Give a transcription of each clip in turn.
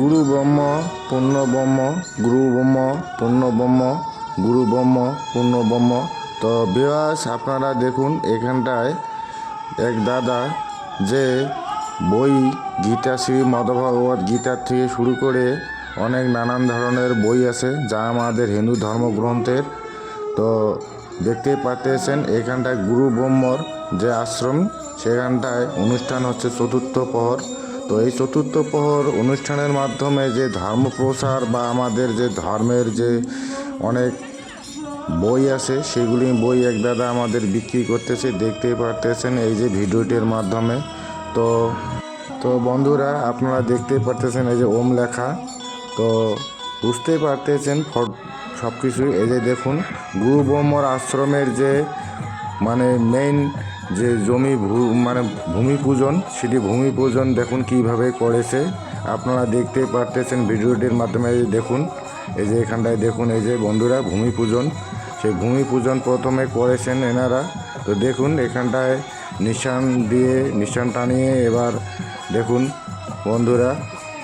গুরু ব্রহ্ম পূর্ণ ব্রহ্ম গুরু ব্রহ্ম পূর্ণ ব্রহ্ম গুরু ব্রহ্ম পূর্ণ ব্রহ্ম তো বিবাস আপনারা দেখুন এখানটায় এক দাদা যে বই গীতা, শ্রী মদভগবত গীতার থেকে শুরু করে অনেক নানান ধরনের বই আছে, যা আমাদের হিন্দু ধর্মগ্রন্থের। তো দেখতেই পাচ্ছেন এখানটায় গুরু ব্রহ্মর যে আশ্রম, সেখানটায় অনুষ্ঠান হচ্ছে চতুর্থ প্রহর। তো এই চতুর্থ প্রহর অনুষ্ঠানের মাধ্যমে যে ধর্ম প্রসার বা আমাদের যে ধর্মের যে অনেক বই আছে, সেগুলি বই এক দাদা আমাদের বিক্রি করতেছে, দেখতেই পারতেছেন এই যে ভিডিওটির মাধ্যমে। তো তো বন্ধুরা, আপনারা দেখতেই পারতেছেন এই যে ওম লেখা। তো বুঝতেই পারতেছেন সব কিছুই এই যে দেখুন, গুরু ব্রহ্মর আশ্রমের যে মানে মেইন যে জমি মানে ভূমি পূজন, সেটি ভূমি পূজন দেখুন কীভাবে করেছে। আপনারা দেখতে পারতেছেন ভিডিওটির মাধ্যমে দেখুন, এই যে এখানটায় দেখুন, এই যে বন্ধুরা, ভূমি পূজন। সেই ভূমি পূজন প্রথমে করেছেন এনারা। তো দেখুন, এখানটায় নিশান দিয়ে, নিশান টানিয়ে এবার দেখুন, বন্ধুরা,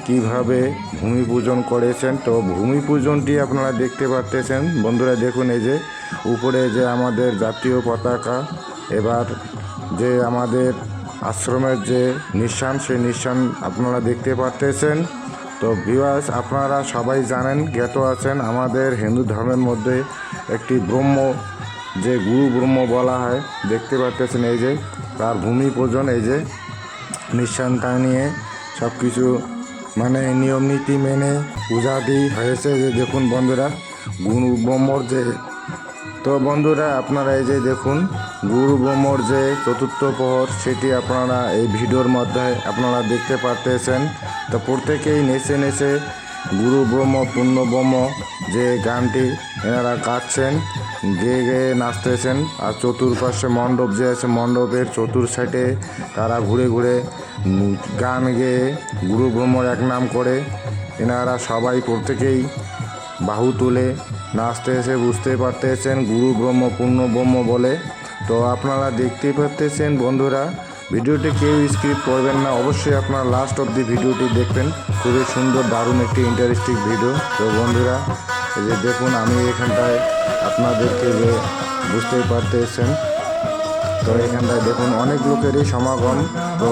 কীভাবে ভূমি পূজন করেছেন। তো ভূমি পূজনটি আপনারা দেখতে পারতেছেন। বন্ধুরা, দেখুন, এই যে উপরে যে আমাদের জাতীয় পতাকা, এবার যে আমাদের আশ্রমের যে নিশান, সেই নিশান আপনারা দেখতে পারতেছেন। তো ভিউয়ার্স আপনারা সবাই জানেন, জ্ঞাত আছেন, আমাদের হিন্দু ধর্মের মধ্যে একটি ব্রহ্ম, যে গুরু ব্রহ্ম বলা হয়, দেখতে পারতেছেন এই যে, তার ভূমি পূজন, এই যে নিঃসান টানিয়ে সব কিছু মানে নিয়ম নীতি মেনে পূজাটি হয়েছে। যে দেখুন বন্ধুরা, গুরু ব্রহ্মর যে তো বন্ধুরা, আপনারা এই যে দেখুন, গুরু ব্রহ্মর যে চতুর্থ প্রহর, সেটি আপনারা এই ভিডিওর মধ্যে আপনারা দেখতে পারতেছেন। তো প্রত্যেকেই নেচে নেচে গুরু ব্রহ্ম পূর্ণ ব্রহ্ম যে গানটি এনারা গাচ্ছেন, গেয়ে গেয়ে নাচতেছেন। আর চতুর্পাশে মণ্ডপ যে আছে, মণ্ডপের চতুর সাইডে তারা ঘুরে ঘুরে গান গেয়ে গুরু ব্রহ্মর এক নাম করে। এনারা সবাই প্রত্যেকেই বাহু তুলে নাচতে এসে বুঝতে পারতেছেন গুরু ব্রহ্ম, পূর্ণ ব্রহ্ম বলে। তো আপনারা দেখতেই পারতেছেন বন্ধুরা, ভিডিওটি কেউ স্কিপ করবেন না, অবশ্যই আপনারা লাস্ট অব দি ভিডিওটি দেখবেন। খুবই সুন্দর, দারুণ একটি ইন্টারেস্টিং ভিডিও তো বন্ধুরা, এই যে দেখুন, আমি এখানটায় আপনাদেরকে যে বুঝতেই পারতেছেন, তো এখানটায় দেখুন, অনেক লোকেরই সমাগম। তো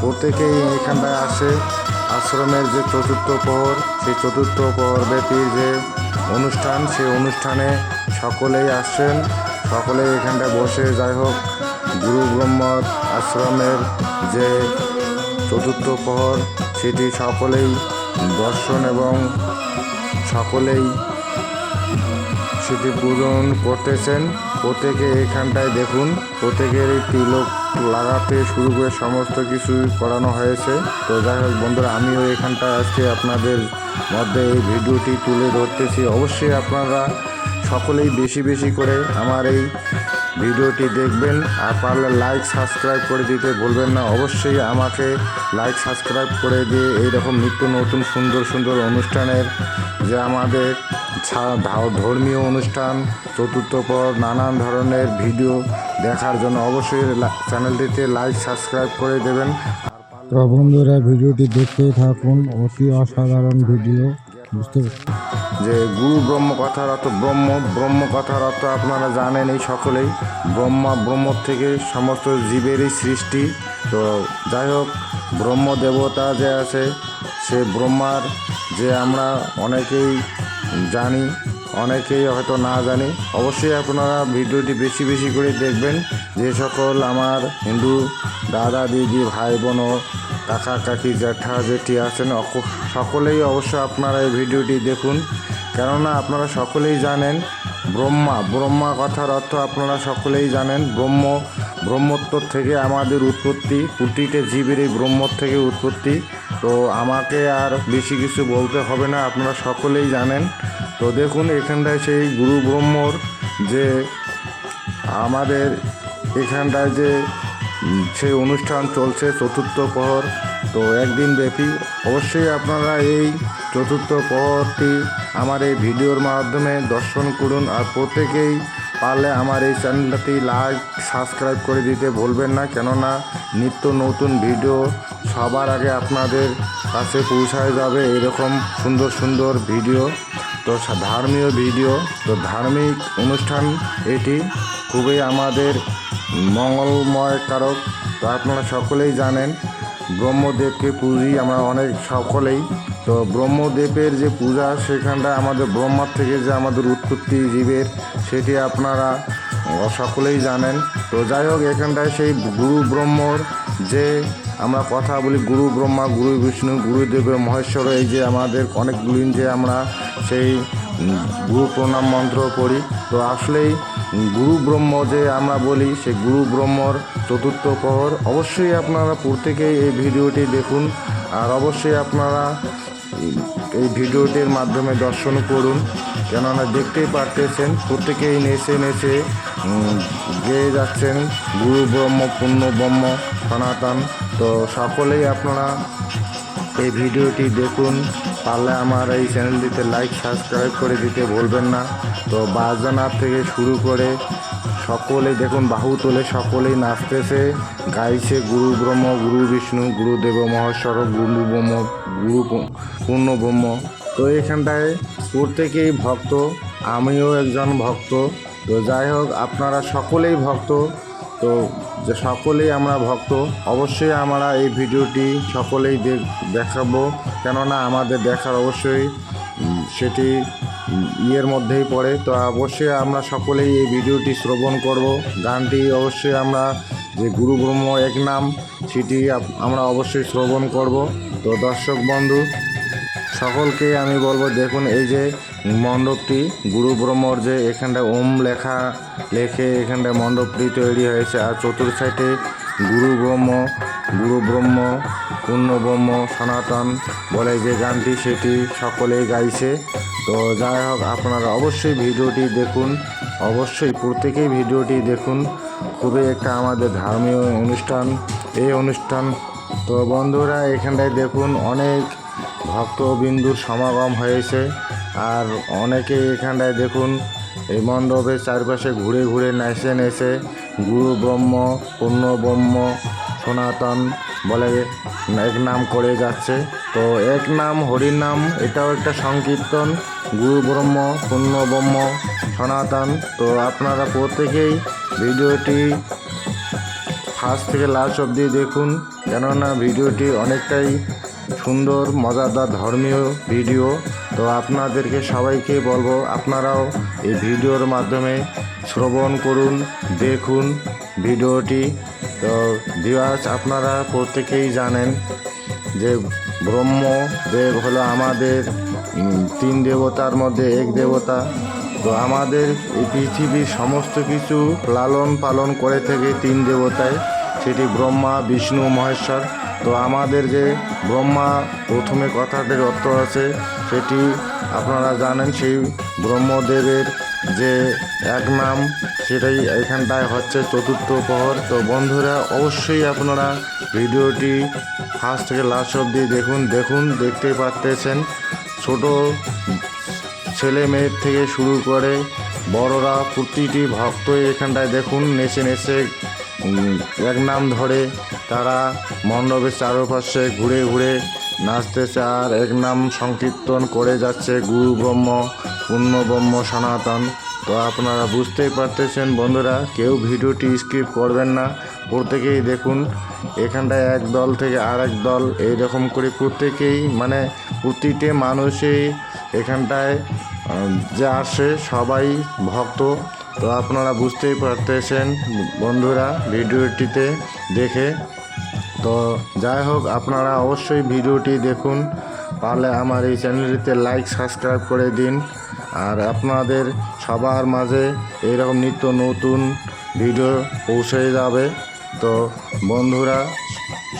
প্রত্যেকেই এখানটায় আসে। আশ্রমের যে চতুর্থ প্রহর, সেই চতুর্থ প্রহর ব্যাপী যে অনুষ্ঠান সেই অনুষ্ঠানে সকলেই আসছেন সকলেই এখানটায় বসে। যাই হোক, গুরু ব্রহ্ম আশ্রমের যে চতুর্থ প্রহর, সেটি সকলেই দর্শন এবং সকলেই সেটি পূরণ করতেছেন। প্রত্যেকে এখানটায় দেখুন প্রত্যেকেরই তিলক লাগাতে শুরু করে সমস্ত কিছু করানো হয়েছে। তো যাই হোক, বন্ধুরা, আমিও এখানটায় আজকে আপনাদের মধ্যে এই ভিডিওটি তুলে ধরতেছি। অবশ্যই আপনারা সকলেই বেশি বেশি করে আমার এই ভিডিওটি দেখবেন। আর পারলে লাইক সাবস্ক্রাইব করে দিতে ভুলবেন না। অবশ্যই আমাকে লাইক সাবস্ক্রাইব করে দিয়ে এইরকম নিত্য নতুন সুন্দর সুন্দর অনুষ্ঠানের যে আমাদের ধর্মীয় অনুষ্ঠান, চতুর্থ পর নানান ধরনের ভিডিও দেখার জন্য অবশ্যই চ্যানেলটিতে লাইক সাবস্ক্রাইব করে দেবেন। তো বন্ধুরা, ভিডিওটি দেখতেই থাকুন। অতি অসাধারণ ভিডিও। বুঝতে যে গুরু ব্রহ্ম কথার অর্থ ব্রহ্ম ব্রহ্ম কথার অর্থ আপনারা জানেন এই সকলেই। ব্রহ্মা ব্রহ্ম থেকে সমস্ত জীবেরই সৃষ্টি। তো যাই হোক ব্রহ্ম দেবতা যে আছে, সে ব্রহ্মার যে আমরা অনেকেই জানি। অনেকেই হয়তো না জানি। অবশ্যই আপনারা ভিডিওটি বেশি বেশি করে দেখবেন। যে সকল আমার হিন্দু দাদা, দিদি, ভাই, বোন, কাকা, কাকি, জ্যাঠা, জেঠি আছেন সকলেই অবশ্য আপনারা এই ভিডিওটি দেখুন। কেননা আপনারা সকলেই জানেন ব্রহ্মা। ব্রহ্মা কথার অর্থ আপনারা সকলেই জানেন ব্রহ্ম। ব্রহ্মত্ব থেকে আমাদের উৎপত্তি কুটিকে জীবের এই ব্রহ্মর থেকে উৎপত্তি। তো আমাকে আর বেশি কিছু বলতে হবে না, আপনারা সকলেই জানেন। তো দেখুন, এখানটায় সেই গুরু ব্রহ্মর যে আমাদের এখানটায় যে সেই অনুষ্ঠান চলছে, চতুর্থ প্রহর, তো একদিন ব্যাপী। অবশ্যই আপনারা এই চতুর্থ প্রহরটি আমার এই ভিডিওর মাধ্যমে দর্শন করুন, আর প্রত্যেকেই পারলে আমার এই চ্যানেলটাতে লাইক সাবস্ক্রাইব করে দিতে ভুলবেন না। কেননা নিত্য নতুন ভিডিও সবার আগে আপনাদের কাছে পৌঁছায় যাবে এরকম সুন্দর সুন্দর ভিডিও তো ধর্মীয় ভিডিও তো ধার্মিক অনুষ্ঠান এটি খুবই আমাদের মঙ্গলময় কারক তো আপনারা সকলেই জানেন ব্রহ্মদেবকে পুজি আমরা অনেক সকলেই। তো ব্রহ্মদেবের যে পূজা, সেখানটা আমাদের ব্রহ্মার থেকে যে আমাদের উৎপত্তি জীবের, সেটি আপনারা সকলেই জানেন। তো যাই হোক, এখানটায় সেই গুরু ব্রহ্মর যে আমরা কথা বলি, গুরু ব্রহ্মা, গুরু বিষ্ণু গুরুদেব মহেশ্বর, এই যে আমাদের অনেকগুলি যে আমরা সেই গুরু প্রণাম মন্ত্র পড়ি। তো আসলেই গুরু ব্রহ্ম যে আমরা বলি সেই গুরু ব্রহ্মর চতুর্থ প্রহর। অবশ্যই আপনারা প্রত্যেকেই এই ভিডিওটি দেখুন আর অবশ্যই আপনারা এই ভিডিওটির মাধ্যমে দর্শন করুন। কেননা দেখতেই পারতেছেন, প্রত্যেকেই নেচে নেচে গেয়ে যাচ্ছেন গুরু ব্রহ্ম পূর্ণ ব্রহ্ম, সনাতন। তো সকলেই আপনারা এই ভিডিওটি দেখুন। পারলে আমার এই চ্যানেলটিতে লাইক সাবস্ক্রাইব করে দিতে ভুলবেন না। তো বাজানার থেকে শুরু করে সকলেই দেখুন, বাহু তোলে সকলেই নাচতেছে। গাইছে গুরু ব্রহ্ম, গুরু বিষ্ণু গুরুদেব মহেশ্বর, গুরু ব্রহ্ম, গুরু পূর্ণ ব্রহ্ম। তো এখানটায় প্রত্যেকেই ভক্ত, আমিও একজন ভক্ত। তো যাই হোক, আপনারা সকলেই ভক্ত। তো যে সকলেই আমরা ভক্ত, অবশ্যই আমরা এই ভিডিওটি সকলেই দেখ দেখাবো। কেননা আমাদের দেখার অবশ্যই সেটি ইয়ের মধ্যেই পড়ে। তো অবশ্যই আমরা সকলেই এই ভিডিওটি শ্রবণ করব। গানটি অবশ্যই আমরা, যে গুরু ব্রহ্ম এক নাম, সেটি আমরা অবশ্যই শ্রবণ করব। তো দর্শক বন্ধু সকলকে আমি বলব, দেখুন এই যে মণ্ডপটি গুরু ব্রহ্মর যে এখানটা ওম লেখা লেখে এখানটা মণ্ডপটি তৈরি হয়েছে। আর চতুর্থ সাইডে গুরু ব্রহ্ম গুরু ব্রহ্ম পূর্ণ ব্রহ্ম সনাতন বলে যে গানটি সেটি সকলেই গাইছে। তো যাই হোক, আপনারা অবশ্যই ভিডিওটি দেখুন, অবশ্যই প্রত্যেকেই ভিডিওটি দেখুন। খুবই একটা আমাদের ধর্মীয় অনুষ্ঠান, এই অনুষ্ঠান। তো বন্ধুরা, এখানটায় দেখুন, অনেক ভক্তবিন্দুর সমাগম হয়েছে। আর অনেকে এখানটায় দেখুন, এই মণ্ডপের চারপাশে ঘুরে ঘুরে নেচে নেচে, গুরু ব্রহ্ম পূর্ণ ব্রহ্ম, সনাতন বলে এক নাম করে যাচ্ছে। তো এক নাম, হরির নাম, এটাও একটা সংকীর্তন। গুরু ব্রহ্ম পূর্ণ ব্রহ্ম, সনাতন। তো আপনারা প্রত্যেকেই ভিডিওটি ফার্স্ট থেকে লাস্ট অবধি দেখুন, কেননা ভিডিওটি অনেকটাই সুন্দর, মজাদার, ধর্মীয় ভিডিও তো আপনাদেরকে সবাইকে বলব, আপনারাও এই ভিডিওর মাধ্যমে শ্রবণ করুন, দেখুন ভিডিওটি তো ভিউয়ার্স আপনারা প্রত্যেকেই জানেন যে ব্রহ্মদেব হলো আমাদের তিন দেবতার মধ্যে এক দেবতা। তো আমাদের এই পৃথিবীর সমস্ত কিছু লালন পালন করে থেকে তিন দেবতায়। সেটি ব্রহ্মা, বিষ্ণু, মহেশ্বর। তো আমাদের যে ব্রহ্মা প্রথমে কথাটির অর্থ আছে, সেটি আপনারা জানেন সেই ব্রহ্মদেবের যে এক নাম, সেটাই এখানটায় হচ্ছে চতুর্থ প্রহর। তো বন্ধুরা, অবশ্যই আপনারা ভিডিওটি ফার্স্ট থেকে লাস্ট অবধি দেখুন। দেখুন, দেখতে পারতেছেন, ছোট ছেলে মেয়ের থেকে শুরু করে বড়রা, প্রতিটি ভক্ত এখানটায় দেখুন, নেচে নেচে এক নাম ধরে তারা মণ্ডপের চারপাশে ঘুরে ঘুরে নাচতেছে আর এক নাম সংকীর্তন করে যাচ্ছে গুরু ব্রহ্ম পূর্ণ ব্রহ্ম, সনাতন। তো আপনারা বুঝতেই পারতেছেন বন্ধুরা, কেউ ভিডিওটি স্কিপ করবেন না। প্রত্যেকেই দেখুন, এখানটায় এক দল থেকে আর এক দল এইরকম করে প্রত্যেকেই মানে প্রতিটি মানুষই এখানটায় যে আসে সবাই ভক্ত। তো আপনারা বুঝতেই পারতেছেন বন্ধুরা, ভিডিওটিতে দেখে। তো যাই হোক, আপনারা অবশ্যই ভিডিওটি দেখুন। পারলে আমার এই চ্যানেলটিতে লাইক সাবস্ক্রাইব করে দিন। আর আপনাদের সবার মাঝে এইরকম নিত্য নতুন ভিডিও পৌঁছে যাবে। তো বন্ধুরা,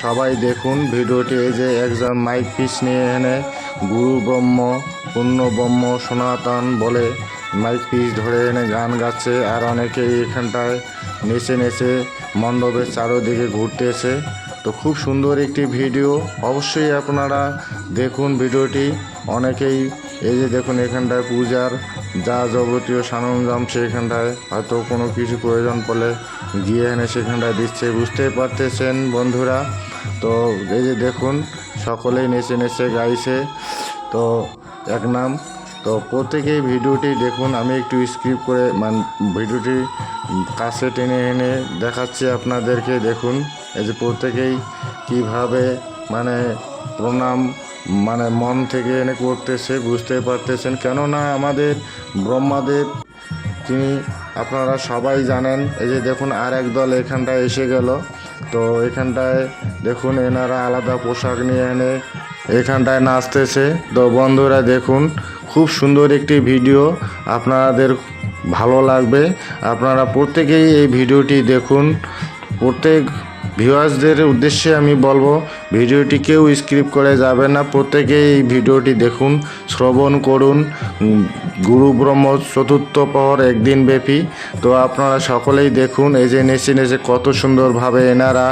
সবাই দেখুন ভিডিওটি। এই যে একজন মাইক পিস নিয়ে এনে গুরু ব্রহ্ম পূর্ণ ব্রহ্ম, সনাতন বলে মাইক পিস ধরে এনে গান গাচ্ছে। আর অনেকেই এখানটায় নেচে নেচে মণ্ডপের চারোদিকে ঘুরতেছে। তো খুব সুন্দর একটি ভিডিও। অবশ্যই আপনারা দেখুন ভিডিওটি। অনেকেই এই যে দেখুন এখানটায় পূজার যা যাবতীয় সরঞ্জাম সেখানটায় হয়তো কোনো কিছু প্রয়োজন পড়লে গিয়ে এনে সেখানটায় দিচ্ছে। বুঝতেই পারতেছেন বন্ধুরা। তো এই যে দেখুন সকলেই নেচে নেচে গাইছে। তো এক নাম, তো প্রত্যেকেই ভিডিওটি দেখুন। আমি একটু স্ক্রিপ্ট করে মান ভিডিওটি কাছে টেনে এনে দেখাচ্ছি আপনাদেরকে। দেখুন। এই যে প্রত্যেকেই কীভাবে মানে প্রণাম মানে মন থেকে এনে করতেছে, বুঝতে পারতেছেন। কেননা আমাদের ব্রহ্মাদেব, তিনি আপনারা সবাই জানেন, এই যে দেখুন আর এক দল এখানটায় এসে গেল। তো এখানটায় দেখুন এনারা আলাদা পোশাক নিয়ে এনে এখানটায় নাচতেছে। তো বন্ধুরা দেখুন, খুব সুন্দর একটি ভিডিও আপনাদের ভালো লাগবে। আপনারা প্রত্যেকেই এই ভিডিওটি দেখুন। প্রত্যেক ভিউয়ার্সদের উদ্দেশ্যে আমি বলব, ভিডিওটি কেউ স্ক্রিপ্ট করে যাবে না। প্রত্যেকেই এই ভিডিওটি দেখুন, শ্রবণ করুন। গুরু ব্রহ্ম চতুর্থ পহর একদিন ব্যাপী। তো আপনারা সকলেই দেখুন, এই যে নেচে নেচে কত সুন্দরভাবে এনারা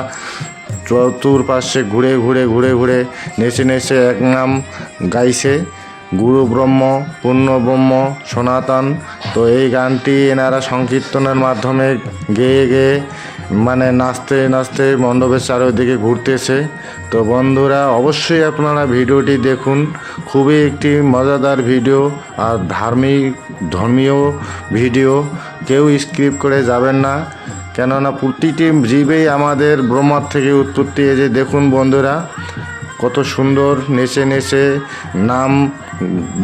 চতুর্পাশে ঘুরে ঘুরে ঘুরে ঘুরে নেচে নেচে এক নাম গাইছে। গুরু ব্রহ্ম পূর্ণ ব্রহ্ম, সনাতন। তো এই গানটি এনারা সংকীর্তনের মাধ্যমে গেয়ে গেয়ে মানে নাচতে নাচতে মণ্ডপের চারিদিকে ঘুরতেছে। তো বন্ধুরা, অবশ্যই আপনারা ভিডিওটি দেখুন। খুবই একটি মজাদার ভিডিও আর ধার্মিক, ধর্মীয় ভিডিও। কেউ স্ক্রিপ্ট করে যাবেন না। কেননা প্রতিটি জীবেই আমাদের ব্রহ্মার থেকে উৎপত্তি। এই যে দেখুন বন্ধুরা, কত সুন্দর নেচে নেচে নাম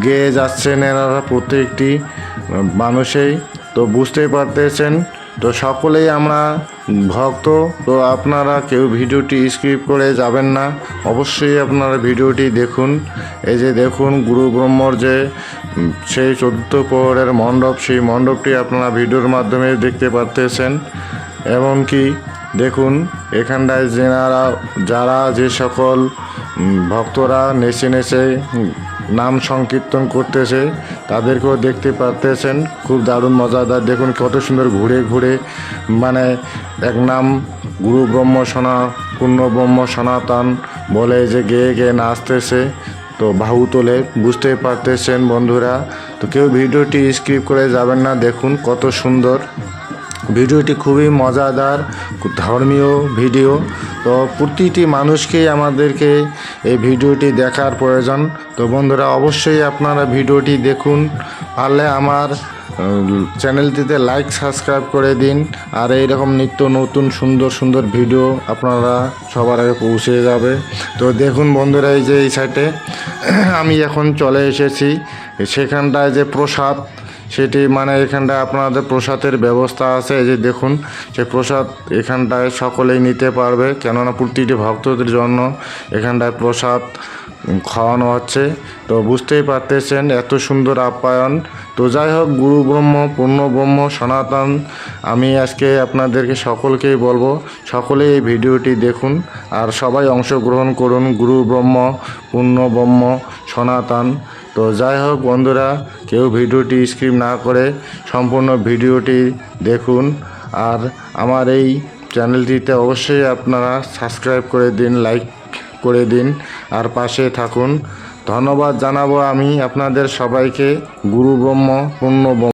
গেয়ে যাচ্ছেন এনারা প্রত্যেকটি মানুষেই। তো বুঝতেই পারতেছেন তো সকলেই আমরা ভক্ত, তো আপনারা কেউ ভিডিওটি স্ক্রিপ্ট করে যাবেন না। অবশ্যই আপনারা ভিডিওটি দেখুন। এই যে দেখুন, গুরু ব্রহ্মর যে সেই চতুর্থ প্রহরের মণ্ডপ, সেই মণ্ডপটি আপনারা ভিডিওর মাধ্যমে দেখতে পারতেছেন। এমনকি দেখুন, এখানটায় যেনারা, যারা যে সকল ভক্তরা নেচে নেচে নাম সংকীর্তন করতেছে, তাদেরকেও দেখতে পারতেছেন, খুব দারুণ মজাদার। দেখুন কত সুন্দর ঘুরে ঘুরে মানে এক নাম গুরু ব্রহ্ম সনা, পূর্ণ ব্রহ্ম সনাতন বলে যে গেয়ে গেয়ে নাচতেছে। তো বাহু তোলে বুঝতেই পারতেছেন বন্ধুরা। তো কেউ ভিডিওটি স্ক্রিপ করে যাবেন না, দেখুন কত সুন্দর। ভিডিওটি খুবই মজাদার ধর্মীয় ভিডিও। তো প্রতিটি মানুষকেই আমাদেরকে এই ভিডিওটি দেখার প্রয়োজন। তো বন্ধুরা, অবশ্যই আপনারা ভিডিওটি দেখুন। পারলে আমার চ্যানেলটিতে লাইক, সাবস্ক্রাইব করে দিন। আর এই রকম নিত্য নতুন, সুন্দর সুন্দর ভিডিও আপনারা সবার আগে পৌঁছে যাবে। তো দেখুন বন্ধুরা, এই যে এই সাইটে আমি এখন চলে এসেছি। সেখানটায় যে প্রসাদ সেটি মানে এখানটায় আপনাদের প্রসাদের ব্যবস্থা আছে যে দেখুন সে প্রসাদ এখানটায় সকলেই নিতে পারবে, কেননা প্রতিটি ভক্তদের জন্য এখানটায় প্রসাদ খাওয়ানো হচ্ছে। তো বুঝতেই পারতেছেন এত সুন্দর আপ্যায়ন। তো যাই হোক, গুরু ব্রহ্ম, পূর্ণ ব্রহ্ম, সনাতন, আমি আজকে আপনাদেরকে সকলকেই বলব, সকলেই এই ভিডিওটি দেখুন, আর সবাই অংশগ্রহণ করুন, গুরু ব্রহ্ম, পূর্ণ ব্রহ্ম, সনাতন। তো যাই হোক বন্ধুরা, কেউ ভিডিওটি স্ক্রিপ না করে সম্পূর্ণ ভিডিওটি দেখুন। আর আমার এই চ্যানেলটিতে অবশ্যই আপনারা সাবস্ক্রাইব করে দিন, লাইক করে দিন, আর পাশে থাকুন। ধন্যবাদ জানাব আমি আপনাদের সবাইকে। গুরু ব্রহ্ম, পূর্ণ